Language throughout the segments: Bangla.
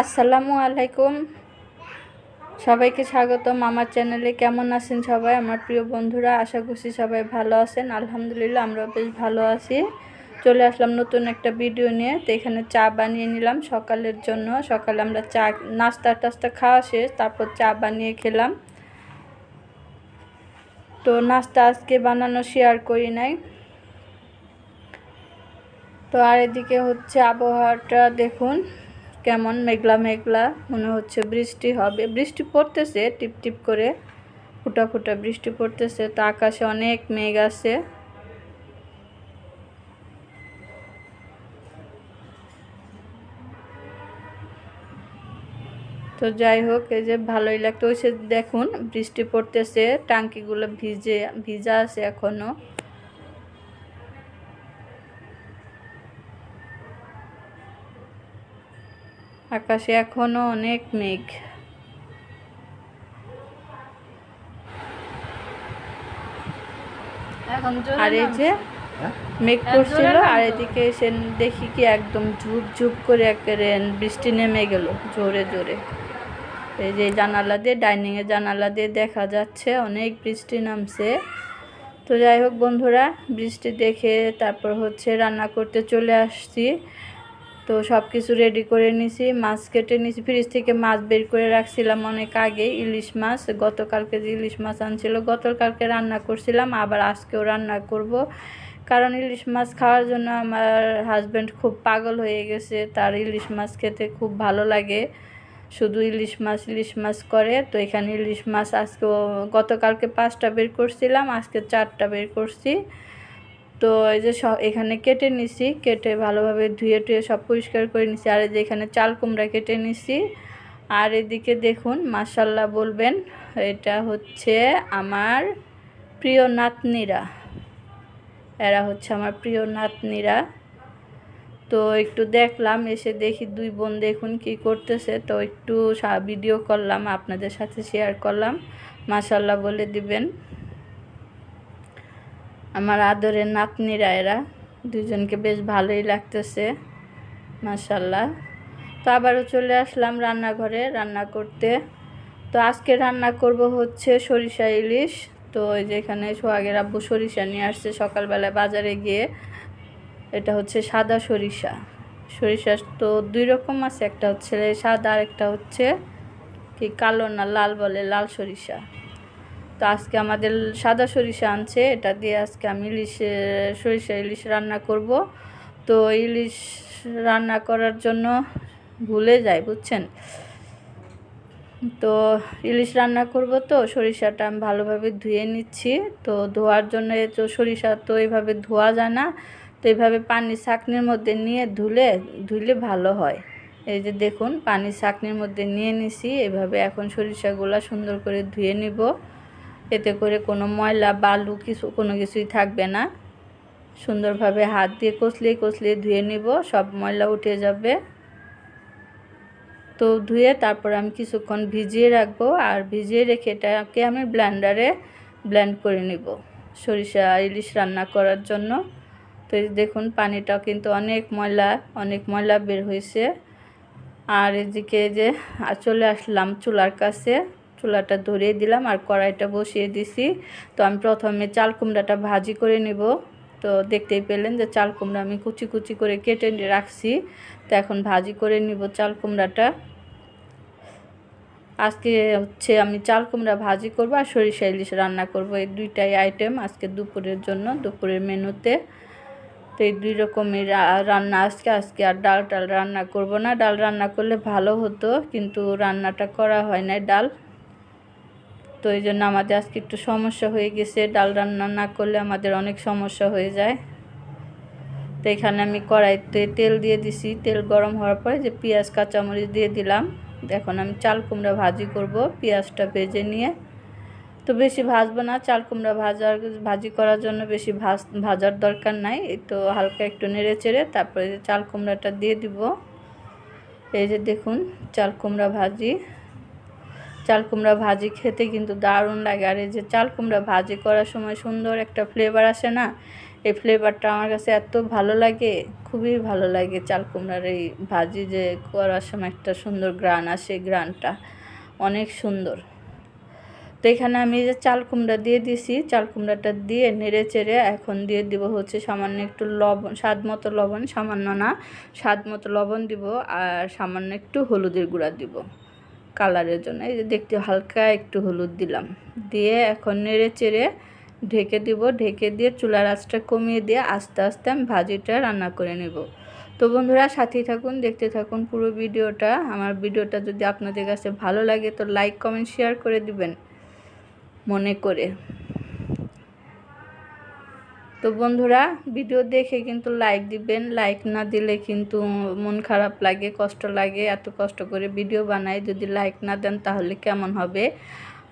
আসসালামু আলাইকুম। সবাইকে স্বাগতম আমার চ্যানেলে। কেমন আছেন সবাই? আমার প্রিয় বন্ধুরা, আশা করছি সবাই ভালো আছেন। আলহামদুলিল্লাহ আমরা বেশ ভালো আছি। চলে আসলাম নতুন একটা ভিডিও নিয়ে। তো এখানে চা বানিয়ে নিলাম সকালের জন্য। সকালে আমরা চা, নাস্তা টাস্তা খাওয়া শেষ, তারপর চা বানিয়ে খেলাম। তো নাস্তা আজকে বানানো শেয়ার করি নাই। তো আর এদিকে হচ্ছে আবহাওয়াটা দেখুন। কেমন মেঘলা মেঘলা, মনে হচ্ছে বৃষ্টি হবে। বৃষ্টি পড়তেছে, টিপ টিপ করে, ফুটা ফুটা বৃষ্টি পড়তেছে। তা আকাশে অনেক মেঘ আছে। তো যাই হোক, এই যে ভালোই লাগতো। ওই দেখুন, বৃষ্টি পড়তেছে, টাঙ্কিগুলো ভিজে, ভিজা আছে এখনও। আকাশে এখনও অনেক মেঘ। আর এই যে মেঘ করছিল আর এদিকে এসে দেখি কি একদম ঝুপ ঝুপ করে একেবারে বৃষ্টি নেমে গেল জোরে জোরে। এই যে জানালা দিয়ে ডাইনিংয়ে জানালা দিয়ে দেখা যাচ্ছে অনেক বৃষ্টি নামছে। তো যাই হোক বন্ধুরা বৃষ্টি দেখে তারপর হচ্ছে রান্না করতে চলে আসছি। তো সব কিছু রেডি করে নিছি, মাছ কেটে নিছি ফ্রিজ থেকে মাছ বের করে রাখছিলাম অনেক আগে, ইলিশ মাছ। গতকালকে যে ইলিশ মাছ আনছিল, গতকালকে রান্না করছিলাম, আবার আজকেও রান্না করব। কারণ ইলিশ মাছ খাওয়ার জন্য আমার হাজব্যান্ড খুব পাগল হয়ে গেছে, তার ইলিশ মাছ খেতে খুব ভালো লাগে। শুধু ইলিশ মাছ ইলিশ মাছ করে, তো এখানে ইলিশ মাছ আজকেও, গতকালকে পাঁচটা বের করছিলাম, আজকে চারটা বের করছি। তো এই যে সব এখানে কেটে নিছি, কেটে ভালোভাবে ধুয়ে টুয়ে সব পরিষ্কার করে নিছি। আর এই যে এখানে চাল কুমড়া কেটে নিছি। আর এদিকে দেখুন মাসাল্লাহ বলবেন, এটা হচ্ছে আমার প্রিয় নাতনিরা। এরা হচ্ছে আমার প্রিয় নাতনিরা। তো একটু দেখলাম, এসে দেখি দুই বোন দেখুন কি করতেছে। তো একটু ভিডিও করলাম, আপনাদের সাথে শেয়ার করলাম। মাসাল্লাহ বলে দিবেন। আমার আদরের নাতনিরা এরা দুজনকে বেশ ভালোই লাগতেছে মাসাল্লাহ তো আবারও চলে আসলাম রান্নাঘরে রান্না করতে। তো আজকে রান্না করব হচ্ছে সরিষা ইলিশ। তো ওই যে এখানে সোহাগের আব্বু সরিষা নিয়ে আসছে সকালবেলায় বাজারে গিয়ে। এটা হচ্ছে সাদা সরিষা। সরিষা তো দুই রকম আছে, একটা হচ্ছে সাদা আর একটা হচ্ছে কি কালো না লাল বলে, লাল সরিষা। তো আজকে আমাদের সাদা সরিষা আনছে, এটা দিয়ে আজকে আমি ইলিশ সরিষা ইলিশ রান্না করব। তো ইলিশ রান্না করার জন্য ভুলে যাই, বুঝছেন? তো ইলিশ রান্না করব তো, সরিষাটা আমি ভালোভাবে ধুয়ে নিচ্ছি। তো ধোয়ার জন্য তো সরিষা তো এইভাবে ধোয়া যায় না, তো এইভাবে পানি ছাকনির মধ্যে নিয়ে ধুলে ধুলে ভালো হয়। এই যে দেখুন, পানি ছাকনির মধ্যে নিয়ে নিছি, এভাবে এখন সরিষাগুলো সুন্দর করে ধুয়ে নিব। এতে করে কোনো ময়লা বালু কিছু, কোনো কিছুই থাকবে না। সুন্দরভাবে হাত দিয়ে কষলিয়ে কষলিয়ে ধুয়ে নিব, সব ময়লা উঠে যাবে। তো ধুয়ে তারপর আমি কিছুক্ষণ ভিজিয়ে রাখব আর ভিজিয়ে রেখে এটাকে আমি ব্লেন্ডারে ব্লেন্ড করে নিব সরিষা, ইলিশ রান্না করার জন্য। তো দেখুন, পানিটাও কিন্তু অনেক ময়লা অনেক ময়লা বের হয়েছে। আর এদিকে যে চলে আসলাম চুলার কাছে। চুলাটা ধরিয়ে দিলাম আর কড়াইটা বসিয়ে দিছি। তো আমি প্রথমে চাল কুমড়াটা ভাজি করে নিব। তো দেখতেই পেলেন যে চাল কুমড়া আমি কুচি কুচি করে কেটে রাখছি। তো এখন ভাজি করে নিব চাল কুমড়াটা। আজকে হচ্ছে আমি চাল কুমড়া ভাজি করব আর সরিষা ইলিশ রান্না করব। এই দুইটাই আইটেম আজকে দুপুরের জন্য, দুপুরের মেনুতে। তো এই দুই রকমের রান্না আজকে আজকে আর ডাল টাল রান্না করব না। ডাল রান্না করলে ভালো হতো, কিন্তু রান্নাটা করা হয় না ডাল তো এই জন্য আমাদের আজকে একটু সমস্যা হয়ে গেছে। ডাল রান্না না করলে আমাদের অনেক সমস্যা হয়ে যায়। তো এখানে আমি কড়াইতে তেল দিয়ে দিছি। তেল গরম হওয়ার পরে যে পেঁয়াজ, কাঁচামরিচ দিয়ে দিলাম। এখন আমি চাল কুমড়া ভাজি করব, পেঁয়াজটা ভেজে নিয়ে। তো বেশি ভাজবো না, চাল কুমড়া ভাজার, ভাজি করার জন্য বেশি ভাজ, ভাজার দরকার নাই। তো হালকা একটু নেড়ে চেড়ে তারপরে চাল কুমড়াটা দিয়ে দিব। এই যে দেখুন, চাল কুমড়া ভাজি। চাল কুমড়া ভাজি খেতে কিন্তু দারুণ লাগে। আর এই যে চাল কুমড়া ভাজি করার সময় সুন্দর একটা ফ্লেভার আসে না? এই ফ্লেভারটা আমার কাছে এত ভালো লাগে, খুবই ভালো লাগে চাল কুমড়ার এই ভাজি যে করার সময় একটা সুন্দর গ্রান আসে গ্রানটা অনেক সুন্দর। তো এখানে আমি যে চাল কুমড়া দিয়ে দিছি, চাল কুমড়াটা দিয়ে নেড়ে চেড়ে এখন দিয়ে দিব হচ্ছে সামান্য একটু লবণ, স্বাদ মতো লবণ, সামান্য না, স্বাদ মতো লবণ দিব আর সামান্য একটু হলুদের গুঁড়া দিব। কালারের জন্য। এই যে দেখতে হালকা একটু হলুদ দিলাম। দিয়ে এখন নেড়ে চেড়ে ঢেকে দিব। ঢেকে দিয়ে চুলার আঁচটা কমিয়ে দিয়ে আস্তে আস্তে আমি ভাজিটা রান্না করে নেব। তো বন্ধুরা, সাথেই থাকুন, দেখতে থাকুন পুরো ভিডিওটা। আমার ভিডিওটা যদি আপনাদের কাছে ভালো লাগে, তো লাইক, কমেন্ট, শেয়ার করে দিবেন। মনে করে। তো বন্ধুরা ভিডিও দেখে কিন্তু লাইক দিবেন। লাইক না দিলে কিন্তু মন খারাপ লাগে কষ্ট লাগে। এত কষ্ট করে ভিডিও বানাই যদি লাইক না দেন তাহলে কেমন হবে?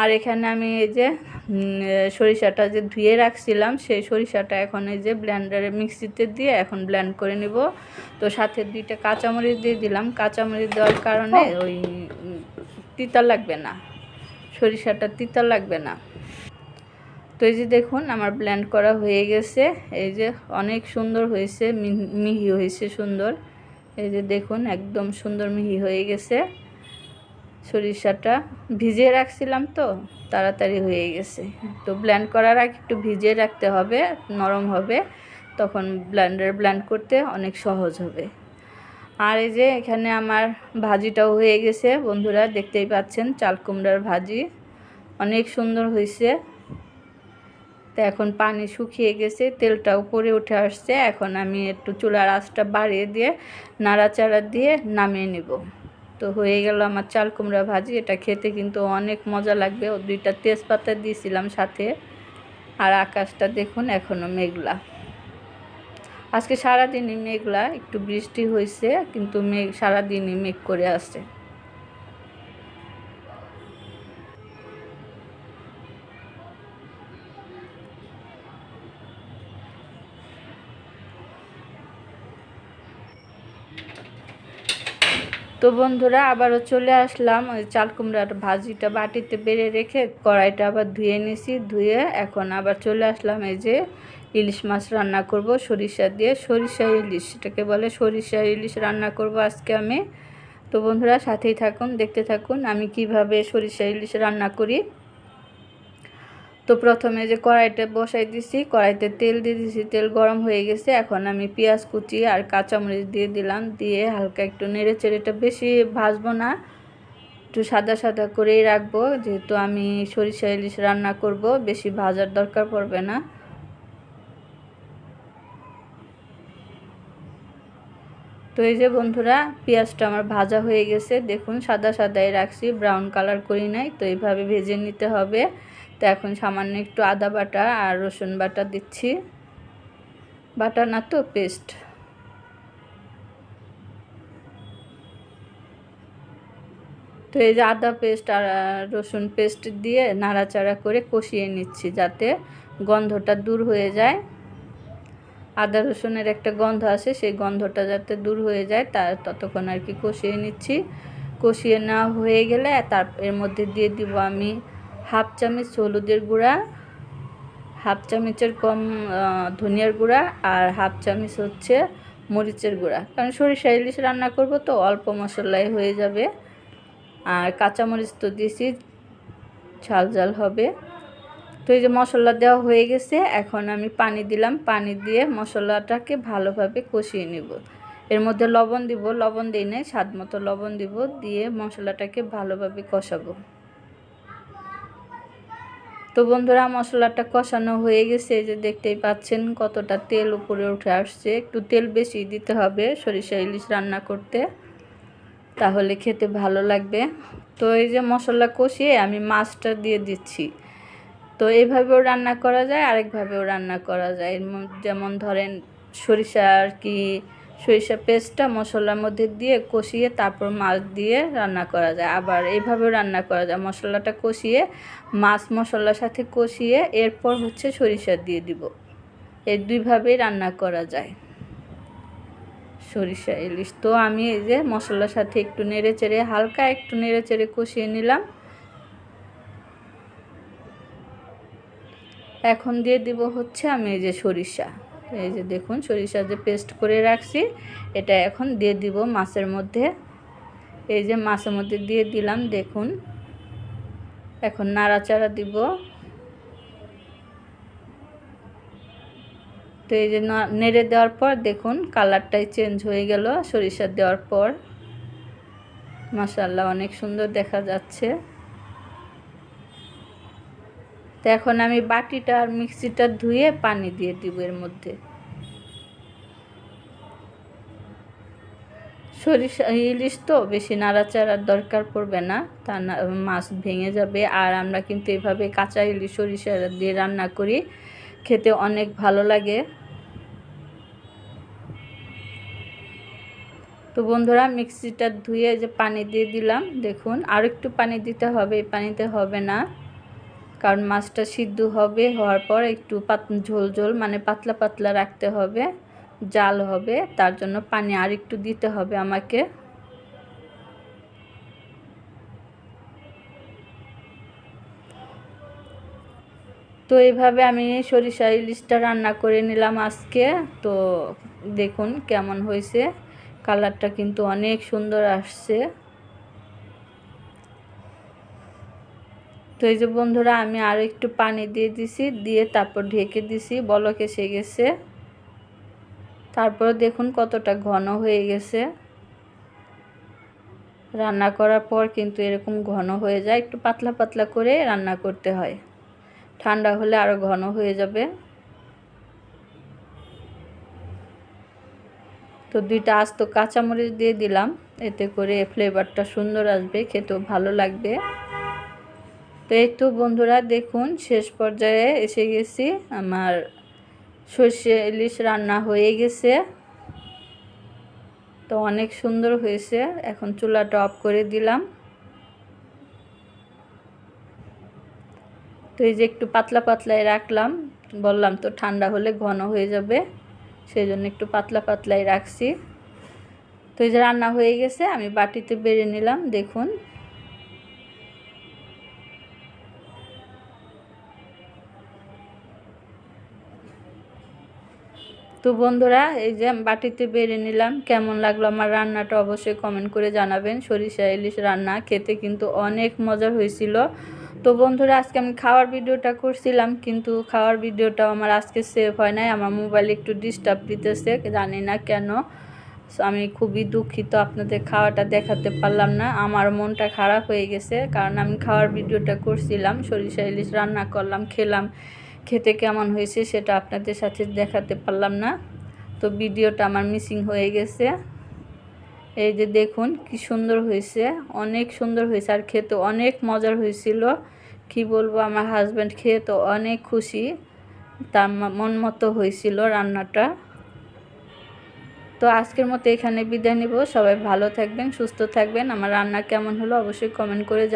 আর এখানে আমি এই যে সরিষাটা যে ধুয়ে রাখছিলাম সেই সরিষাটা এখন এই যে ব্ল্যান্ডারে মিক্সিতে দিয়ে এখন ব্ল্যান্ড করে নিব। তো সাথে দুইটা কাঁচামরিচ দিয়ে দিলাম। কাঁচামরিচ দেওয়ার কারণে ওই তিতা লাগবে না। সরিষাটা তিতা লাগবে না। তো এই যে দেখুন, আমার ব্ল্যান্ড করা হয়ে গেছে। এই যে অনেক সুন্দর হয়েছে মিহি হয়েছে সুন্দর। এই যে দেখুন, একদম সুন্দর মিহি হয়ে গেছে। সরিষাটা ভিজিয়ে রাখছিলাম তো, তাড়াতাড়ি হয়ে গেছে। তো ব্ল্যান্ড করার আগে একটু ভিজিয়ে রাখতে হবে, নরম হবে। তখন ব্ল্যান্ডার ব্ল্যান্ড করতে অনেক সহজ হবে। আর এই যে এখানে আমার ভাজিটাও হয়ে গেছে। বন্ধুরা, দেখতেই পাচ্ছেন, চাল কুমড়ার ভাজি। অনেক সুন্দর হয়েছে। তো এখন পানি শুকিয়ে গেছে, তেলটা উপরে উঠে আসছে। এখন আমি একটু চুলার আঁচটা বাড়িয়ে দিয়ে, নাড়াচাড়া দিয়ে নামিয়ে নিব। তো হয়ে গেল আমার চাল কুমড়া ভাজি। এটা খেতে কিন্তু অনেক মজা লাগবে। ও দুইটা তেজপাতা দিয়েছিলাম সাথে। আর আকাশটা দেখুন এখনও মেঘলা। আজকে সারাদিনই মেঘলা, একটু বৃষ্টি হয়েছে কিন্তু মেঘ, সারাদিনই মেঘ করে আসছে। তো বন্ধুরা, আবারও চলে আসলাম। ওই চাল কুমড়ার ভাজিটা বাটিতে বেড়ে রেখে কড়াইটা আবার ধুয়ে নিছি। ধুয়ে এখন আবার চলে আসলাম এই যে ইলিশ মাছ রান্না করব, সরিষা দিয়ে। সরিষা ইলিশ সেটাকে বলে সরিষা ইলিশ রান্না করব আজকে আমি। তো বন্ধুরা, সাথেই থাকুন, দেখতে থাকুন আমি কীভাবে সরিষা ইলিশ রান্না করি। তো প্রথমে যে কড়াইটা বসাই দিছি, কড়াইতে তেল দিয়ে দিছি, তেল গরম হয়ে গেছে। এখন আমি পেঁয়াজ কুচি আর কাঁচামরিচ দিয়ে দিলাম। দিয়ে হালকা একটু নেড়ে চেড়েটা বেশি ভাজবো না, একটু সাদা সাদা করেই রাখব। যেহেতু আমি সরিষা ইলিশ রান্না করব, বেশি ভাজার দরকার পড়বে না। তো এই যে বন্ধুরা, পেঁয়াজটা আমার ভাজা হয়ে গেছে। দেখুন, সাদা সাদাই রাখছি, ব্রাউন কালার করি নাই, তো এইভাবে ভেজে নিতে হবে। তো এখন সামান্য একটু আদা বাটা আর রসুন বাটা দিচ্ছি। বাটা না তো, পেস্ট। তো এই যে আদা পেস্ট আর রসুন পেস্ট দিয়ে নাড়াচাড়া করে কষিয়ে নিচ্ছি যাতে গন্ধটা দূর হয়ে যায়। আদা রসুনের একটা গন্ধ আসে, সেই গন্ধটা যাতে দূর হয়ে যায় তার ততক্ষণ আর কি কষিয়ে নিচ্ছি। কষিয়ে নেওয়া হয়ে গেলে তার, এর মধ্যে দিয়ে দিব আমি হাফ চামচ হলুদের গুঁড়া, হাফ চামচের কম ধনিয়ার গুঁড়া আর হাফ চামচ হচ্ছে মরিচের গুঁড়া। কারণ সরিষা ইলিশ রান্না করব তো অল্প মশলাই হয়ে যাবে। আর কাঁচামরিচ তো দিয়েছি, ঝাল ঝাল হবে। তো এই যে মশলা দেওয়া হয়ে গেছে, এখন আমি পানি দিলাম। পানি দিয়ে মশলাটাকে ভালোভাবে কষিয়ে নেব। এর মধ্যে লবণ দিব, লবণ দিই নেই, স্বাদ মতো লবণ দিব, দিয়ে মশলাটাকে ভালোভাবে কষাবো। তো বন্ধুরা, মশলাটা কষানো হয়ে গেছে। যে দেখতেই পাচ্ছেন কতটা তেল উপরে উঠে আসছে। একটু তেল বেশি দিতে হবে সরিষা ইলিশ রান্না করতে। তাহলে খেতে ভালো লাগবে। তো এই যে মশলা কষিয়ে আমি মাছটা দিয়ে দিচ্ছি। তো এইভাবেও রান্না করা যায়, আরেকভাবেও রান্না করা যায়। যেমন ধরেন সরিষা আর কি সরিষা পেস্টটা মশলার মধ্যে দিয়ে কষিয়ে তারপর মাছ দিয়ে রান্না করা যায়। আবার এইভাবেও রান্না করা যায়। মশলাটা কষিয়ে, মাছ মশলার সাথে কষিয়ে এরপর হচ্ছে সরিষা দিয়ে দিব। এই দুইভাবেই রান্না করা যায়। সরিষা, ইলিশ। তো আমি এই যে মশলার সাথে একটু নেড়ে চেড়ে হালকা একটু নেড়ে চেড়ে কষিয়ে নিলাম। এখন দিয়ে দিব হচ্ছে আমি এই যে সরিষা। এই যে দেখুন, সরিষা যে পেস্ট করে রাখছি, এটা এখন দিয়ে দিব মাছের মধ্যে। এই যে মাছের মধ্যে দিয়ে দিলাম, দেখুন। এখন নাড়াচাড়া দিব। তো এই যে নেড়ে দেওয়ার পর দেখুন, কালারটাই চেঞ্জ হয়ে গেল সরিষা দেওয়ার পর। মাসাল্লাহ অনেক সুন্দর দেখা যাচ্ছে। তো এখন আমি বাটিটা আর মিক্সিটা ধুয়ে পানি দিয়ে দিব এর মধ্যে। সরিষা, ইলিশ তো বেশি নাড়াচাড়ার দরকার পড়বে না, তা মাছ ভেঙে যাবে। আর আমরা কিন্তু এভাবে কাঁচা ইলিশ, সরিষা দিয়ে রান্না করি, খেতে অনেক ভালো লাগে। তো বন্ধুরা, মিক্সিটা ধুয়ে যে পানি দিয়ে দিলাম, দেখুন আর একটু পানি দিতে হবে, এই পানিতে হবে না। কারণ মাছটা সিদ্ধ হবে, হওয়ার পর একটু পাত, ঝোল ঝোল মানে পাতলা পাতলা রাখতে হবে, জাল হবে, তার জন্য পানি আর একটু দিতে হবে আমাকে। তো এইভাবে আমি সরিষা ইলিশটা রান্না করে নিলাম আজকে। তো দেখুন কেমন হয়েছে, কালারটা কিন্তু অনেক সুন্দর আসছে। তো এই যে বন্ধুরা, আমি আরও একটু পানি দিয়ে দিছি, দিয়ে তারপর ঢেকে দিছি বলক এসে গেছে। তারপর দেখুন কতটা ঘন হয়ে গেছে। রান্না করার পর কিন্তু এরকম ঘন হয়ে যায়, একটু পাতলা পাতলা করে রান্না করতে হয়। ঠান্ডা হলে আরও ঘন হয়ে যাবে। তো দুইটা আস্ত কাঁচামরিচ দিয়ে দিলাম, এতে করে ফ্লেভারটা সুন্দর আসবে, খেতেও ভালো লাগবে। তো এই তো বন্ধুরা, দেখুন, শেষ পর্যায়ে এসে গেছি। আমার সর্ষে ইলিশ রান্না হয়ে গেছে। তো অনেক সুন্দর হয়েছে। এখন চুলাটা অফ করে দিলাম। তো এই যে একটু পাতলা পাতলাই রাখলাম। বললাম তো ঠান্ডা হলে ঘন হয়ে যাবে, সেই জন্য একটু পাতলা পাতলাই রাখছি। তো এই যে রান্না হয়ে গেছে, আমি বাটিতে বেড়ে নিলাম, দেখুন। তো বন্ধুরা, এই যে বাটিতে বেড়ে নিলাম, কেমন লাগল আমার রান্নাটা অবশ্যই কমেন্ট করে জানাবেন। সরিষা, ইলিশ রান্না খেতে কিন্তু অনেক মজার হয়েছিল। তো বন্ধুরা, আজকে আমি খাওয়ার ভিডিওটা করছিলাম, কিন্তু খাওয়ার ভিডিওটা আমার আজকে সেভ হয় নাই। আমার মোবাইলে একটু ডিস্টার্ব দিতেছে, জানি না কেন। আমি খুবই দুঃখিত, আপনাদের খাওয়াটা দেখাতে পারলাম না। আমার মনটা খারাপ হয়ে গেছে, কারণ আমি খাওয়ার ভিডিওটা করছিলাম, সরিষা, ইলিশ রান্না করলাম, খেলাম। খেতে কেমন হয়েছে সেটা আপনাদের সাথে দেখাতে পারলাম না। তো ভিডিওটা আমার মিসিং হয়ে গেছে। এই যে দেখুন কি সুন্দর হয়েছে, অনেক সুন্দর হয়েছে আর খেতে অনেক মজার হয়েছিল। কি বলব, আমার হাজব্যান্ড খেয়ে তো অনেক খুশি, তার মন মতো হয়েছিল রান্নাটা। তো আজকের মতো এখানে বিদায় নিব। সবাই ভালো থাকবেন, সুস্থ থাকবেন। আমার রান্না কেমন হলো অবশ্যই কমেন্ট করে জান